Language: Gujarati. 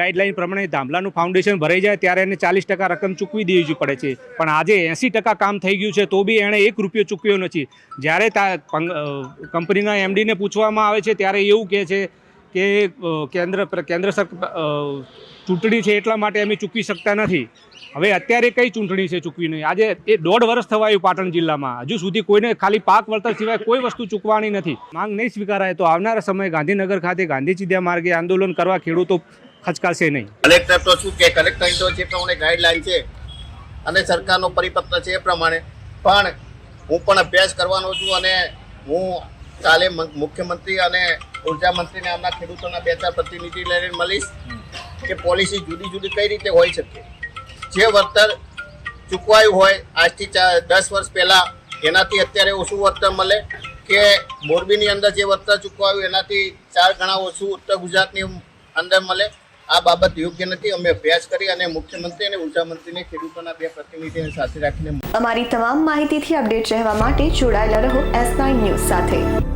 ગાઈડલાઈન પ્રમાણે ધામલાનું ફાઉન્ડેશન ભરાઈ જાય ત્યારે એને ચાલીસ ટકા રકમ ચૂકવી દેવી પડે છે. પણ આજે એંસી ટકા કામ થઈ ગયું છે તો બી એણે એક રૂપિયો ચૂકવ્યો નથી. જ્યારે કંપનીના એમડીને પૂછવામાં આવે છે ત્યારે એવું કહે છે કે કેન્દ્ર કેન્દ્ર ચૂંટણી છે એટલા માટે અમે ચૂકવી શકતા નથી. હવે અત્યારે કઈ ચૂંટણી છે ચૂકવી નહીં? આજે એ દોઢ વર્ષ થવાયું પાટણ જિલ્લામાં. હજુ સુધી કોઈને ખાલી પાક વળતર સિવાય કોઈ વસ્તુ ચૂકવાની નથી. માંગ નહીં સ્વીકારાય તો આવનારા સમયે ગાંધીનગર ખાતે ગાંધી ચીધ્યા માર્ગે આંદોલન કરવા ખેડૂતો ખચકાશે નહીં. કલેક્ટર તો શું કે, કલેક્ટર તો જે પ્રમાણે ગાઈડલાઈન છે અને સરકારનો પરિપત્ર છે એ પ્રમાણે. પણ હું પણ અભ્યાસ કરવાનો છું અને હું કાલે મુખ્યમંત્રી અને ઊર્જા મંત્રીને આમના ખેડૂતોના બે ચાર પ્રતિનિધિ લઈને મળીશ કે પોલિસી જુદી જુદી કઈ રીતે હોઈ શકે. જે વળતર ચૂકવાયું હોય, આજથી દસ વર્ષ પહેલાં એનાથી અત્યારે ઓછું વળતર મળે કે મોરબીની અંદર જે વળતર ચૂકવાયું એનાથી ચાર ગણા ઓછું ઉત્તર ગુજરાતની અંદર મળે. આ બાબત યોગ્ય નથી. અમે અભ્યાસ કરી અને મુખ્યમંત્રી અને ઊર્જા મંત્રીને ખેડૂતોના બે પ્રતિનિધિને સાથે રાખીને અમારી તમામ માહિતીથી અપડેટ રહેવા માટે જોડાયેલા રહો એસ નાઇન ન્યૂઝ સાથે.